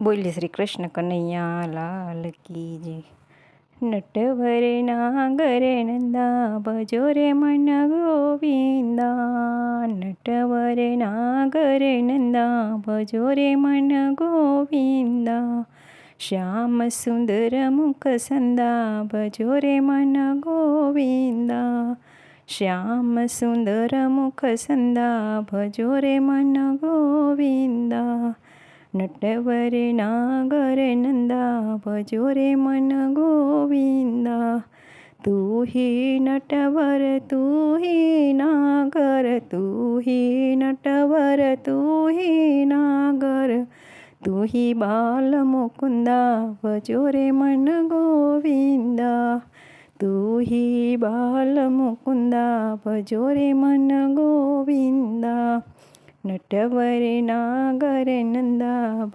બોલી શ્રી કૃષ્ણ કનૈયા લાલ કી જય. નટવરે નાગરે નંદા, ભજો રે મન ગોવિંદા. નટવરે નાગરે નંદા, ભજો રે મન ગોવિંદા. શ્યામ સુંદર મુખ સંદા, ભજો રે મન ગોવિંદા. શ્યામ સુંદર મુખ સંદા, ભજો રે મન ગોવિંદા. નટવરે નાગર નંદા ભજો રે મન ગોવિંદા તું હે નટવર તું હે નાગર તું હે નટવર તું હે નાગર તું હિ બાલ મુકુંદા ભજો રે મન ગોવિંદા તું હિ બાલ મુકુંદા ભજો મન ગોવિંદા ನಟವರೆ ನಾಗರ ನಂದ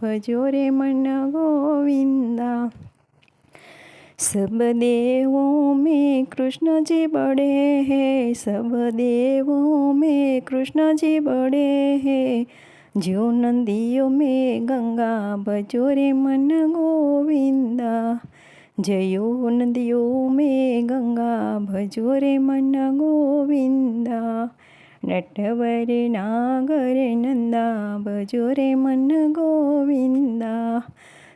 ಭಜೋರೆ ಮನ ಗೋವಿಂದ સબ દેવો મે કૃષ્ણજી બડે હે સબ દેવો મે કૃષ્ણજી બડે હે જો નંદીઓ મે ગંગા ભજો રે મન ગોવિંદા જયો નદીઓ મે ગંગા ભજો રે મન ગોવિંદા ನಟವರ ನಾಗರ ನಂದ ಬಜೋ ರೇ ಮನ ಗೋವಿಂದ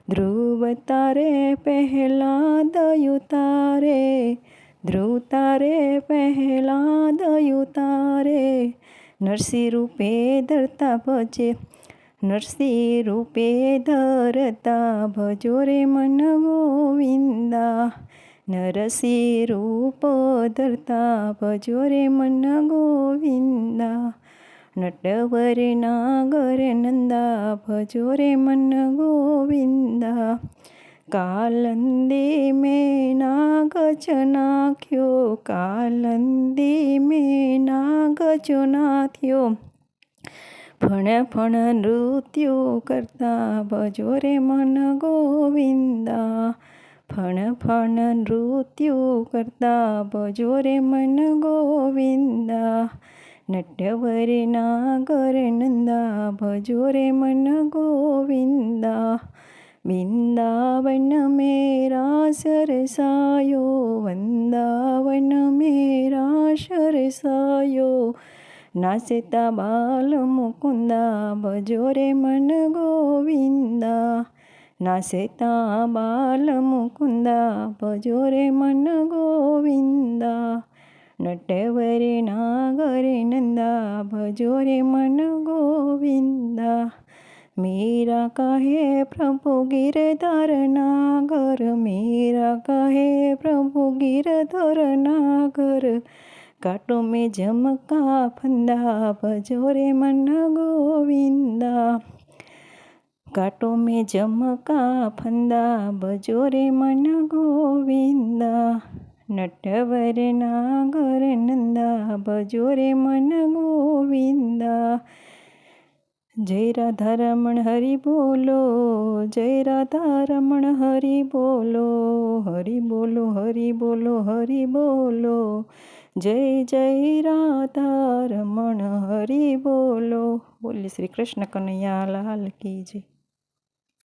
ધ્રુવ તારે પહેલા દયું તારે ધ્રુવ તારે પહેલા દયું તારે નરસિંહ રૂપે ધરતા ભજે નરસિંહ રૂપે ધરતા ભજો રે મન ગોવિંદા નરસિંહ રૂપ ધરતા ભજો રે મન ગોવિંદા. નટવર નાગર નંદા, ભજો રે મન ગોવિંદા. કાલંદે મેં નાગજ નાખ્યો કાલંદે મેં નાગજ નાથ્યો ફણ ફણ નૃત્યો કરતા ભજો રે મન ગોવિંદા. ફણ ફણ નૃત્યો કરતા ભજો રે મન ગોવિંદા નટવર નાગર નંદા ભજો રે મન ગોવિંદા વૃંદાવન મેરા સરસાયો વૃંદાવન મેરા સરસાયો નાચતા બાલ મુકુંદા ભજો રે મન ગોવિંદા નાસેતા બાલ મુકુંદા ભજો રે મન ગોવિંદા નટવરે નાગરે નંદા ભજો રે મન ગોવિંદા મેરા કહે પ્રભુ ગિરધર નાગર મેરા કહે પ્રભુ ગિરધર નાગર કાટો મેં જમકા ફંદા ભજો રે મન ગોવિંદા કાટો મેં જમકા ફંદા બજોરે મન ગોવિંદા. નટવર નાગર નંદા બજોરે મન ગોવિંદા. જય રાધા રમણ હરિ બોલો, જય રાધા રમણ હરિ બોલો હરિ બોલો હરિ બોલો હરિ બોલો. જય જય રાધા રમણ હરિ બોલો. બોલી શ્રી કૃષ્ણ કનૈયા, લાલ કી